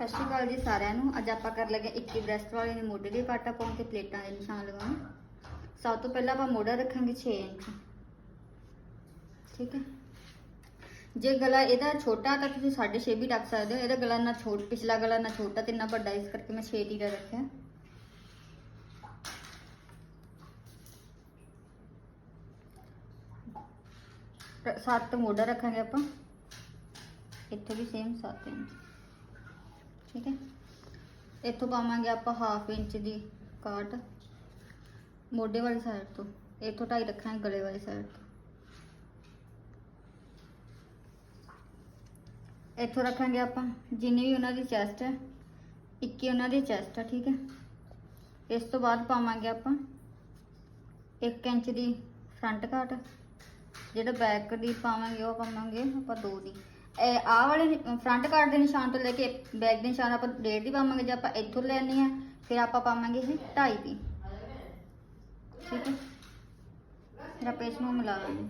ਸਤਿ ਸ਼੍ਰੀ ਅਕਾਲ ਜੀ ਸਾਰਿਆਂ ਨੂੰ ਅੱਜ ਆਪਾਂ ਕਰ ਲੱਗੇ 21 ਬ੍ਰੈਸਟ ਵਾਲੇ ਨੇ ਮੋਢੇ ਦੇ ਕਾਟਾ ਪਾਉਣ ਤੇ ਪਲੇਟਾਂ ਦੇ ਨਿਸ਼ਾਨ ਲਗਾਉਣ ਸਭ ਤੋਂ ਪਹਿਲਾਂ ਆਪਾਂ ਮੋਢਾ ਰੱਖਾਂਗੇ 6 ਇੰਚ ਠੀਕ ਹੈ ਜੇ ਗਲਾ ਇਹਦਾ ਛੋਟਾ ਤਾਂ ਤੁਸੀਂ 6.5 ਵੀ ਰੱਖ ਸਕਦੇ ਹੋ ਇਹਦਾ ਗਲਾ ਨਾ ਛੋਟ ਪਿਛਲਾ ਗਲਾ ਨਾ ਛੋਟਾ ਤੇ ਨਾ ਵੱਡਾ ਇਸ ਕਰਕੇ ਮੈਂ 6 ਟੀਰਾ ਰੱਖਿਆ ਰ- ਸੱਤ ਮੋਢਾ ਰੱਖਾਂਗੇ ਆਪਾਂ ਇੱਥੇ ਵੀ ਸੇਮ 7 ਇੰਚ ਠੀਕ ਹੈ? ਇੱਥੋਂ ਪਾਵਾਂਗੇ ਆਪਾਂ ਹਾਫ ਇੰਚ ਦੀ ਕਾਟ ਮੋਢੇ ਵਾਲੀ ਸਾਈਡ ਤੋਂ। ਇੱਥੋਂ ਢਾਈ ਰੱਖਾਂਗੇ ਗਲੇ ਵਾਲੀ ਸਾਈਡ ਤੋਂ। ਇੱਥੋਂ ਰੱਖਾਂਗੇ ਆਪਾਂ ਜਿੰਨੀ ਵੀ ਉਹਨਾਂ ਦੀ ਚੈਸਟ ਹੈ 21 ਉਹਨਾਂ ਦੀ ਚੈਸਟ ਹੈ, ਠੀਕ ਹੈ? ਇਸ ਤੋਂ ਬਾਅਦ ਪਾਵਾਂਗੇ ਆਪਾਂ 1 ਇੰਚ ਦੀ ਫਰੰਟ ਕਾਟ ਜਿਹੜਾ ਬੈਕ ਦੀ ਪਾਵਾਂਗੇ ਉਹ ਪਾਵਾਂਗੇ ਆਪਾਂ 2 ਦੀ। ਇਹ ਆਹ ਵਾਲੇ ਫਰੰਟ ਕਾਰਡ ਦੇ ਨਿਸ਼ਾਨ ਤੋਂ ਲੈ ਕੇ ਬੈਕ ਦੇ ਨਿਸ਼ਾਨ ਆਪਾਂ ਡੇਢ ਦੀ ਪਾਵਾਂਗੇ, ਜੇ ਆਪਾਂ ਇੱਥੋਂ ਲੈਣੀ ਆ ਫਿਰ ਆਪਾਂ ਪਾਵਾਂਗੇ ਇਹ 2.5 ਦੀ। ਠੀਕ ਹੈ? ਫਿਰ ਆਪਾਂ ਇਸ ਨੂੰ ਮਿਲਾ ਲਾਂਗੇ।